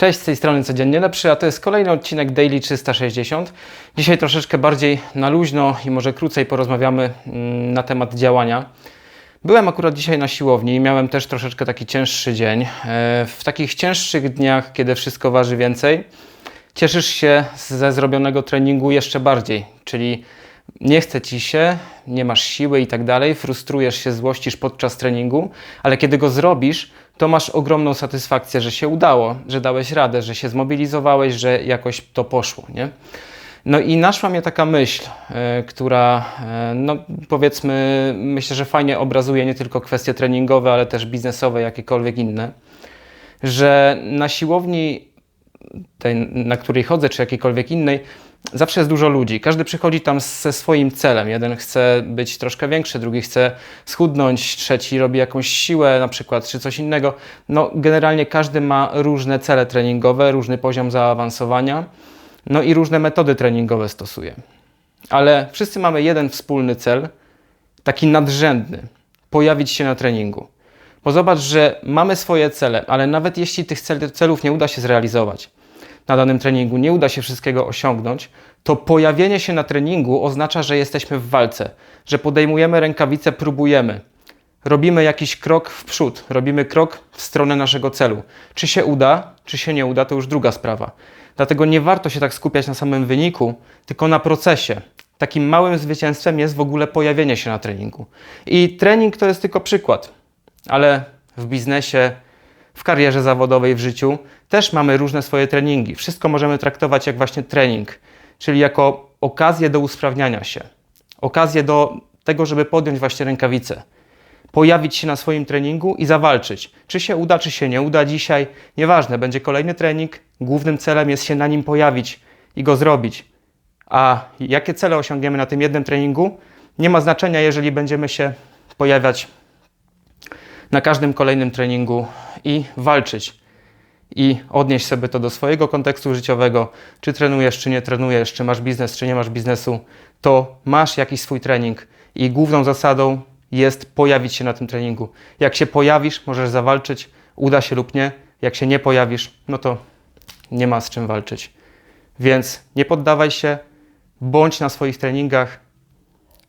Cześć, z tej strony Codziennie Lepszy, a to jest kolejny odcinek Daily 360. Dzisiaj troszeczkę bardziej na luźno i może krócej porozmawiamy mm, na temat działania. Byłem akurat dzisiaj na siłowni i miałem też troszeczkę taki cięższy dzień. E, W takich cięższych dniach, kiedy wszystko waży więcej, cieszysz się ze zrobionego treningu jeszcze bardziej, czyli nie chce ci się, nie masz siły i tak dalej, frustrujesz się, złościsz podczas treningu, ale kiedy go zrobisz, to masz ogromną satysfakcję, że się udało, że dałeś radę, że się zmobilizowałeś, że jakoś to poszło, nie? No i naszła mnie taka myśl, e, która, e, no powiedzmy, myślę, że fajnie obrazuje nie tylko kwestie treningowe, ale też biznesowe, jakiekolwiek inne, że na siłowni tej, na której chodzę, czy jakiejkolwiek innej, zawsze jest dużo ludzi. Każdy przychodzi tam ze swoim celem. Jeden chce być troszkę większy, drugi chce schudnąć, trzeci robi jakąś siłę na przykład, czy coś innego. No, generalnie każdy ma różne cele treningowe, różny poziom zaawansowania, no i różne metody treningowe stosuje. Ale wszyscy mamy jeden wspólny cel, taki nadrzędny pojawić się na treningu. Bo zobacz, że mamy swoje cele, ale nawet jeśli tych cel, celów nie uda się zrealizować na danym treningu, nie uda się wszystkiego osiągnąć, to pojawienie się na treningu oznacza, że jesteśmy w walce, że podejmujemy rękawice, próbujemy. Robimy jakiś krok w przód, robimy krok w stronę naszego celu. Czy się uda, czy się nie uda, to już druga sprawa. Dlatego nie warto się tak skupiać na samym wyniku, tylko na procesie. Takim małym zwycięstwem jest w ogóle pojawienie się na treningu. I trening to jest tylko przykład, ale w biznesie, w karierze zawodowej, w życiu też mamy różne swoje treningi. Wszystko możemy traktować jak właśnie trening, czyli jako okazję do usprawniania się, okazję do tego, żeby podjąć właśnie rękawice, pojawić się na swoim treningu i zawalczyć. Czy się uda, czy się nie uda dzisiaj, nieważne, będzie kolejny trening. Głównym celem jest się na nim pojawić i go zrobić. A jakie cele osiągniemy na tym jednym treningu, nie ma znaczenia, jeżeli będziemy się pojawiać na każdym kolejnym treningu i walczyć. I odnieść sobie to do swojego kontekstu życiowego, czy trenujesz, czy nie trenujesz, czy masz biznes, czy nie masz biznesu, to masz jakiś swój trening i główną zasadą jest pojawić się na tym treningu. Jak się pojawisz, możesz zawalczyć, uda się lub nie. Jak się nie pojawisz, no to nie ma z czym walczyć. Więc nie poddawaj się, bądź na swoich treningach,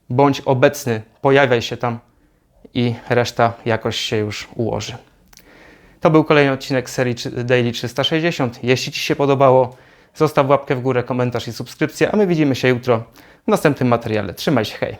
bądź obecny, pojawiaj się tam i reszta jakoś się już ułoży. To był kolejny odcinek serii Daily 360. Jeśli Ci się podobało, zostaw łapkę w górę, komentarz i subskrypcję, a my widzimy się jutro w następnym materiale. Trzymaj się, hej!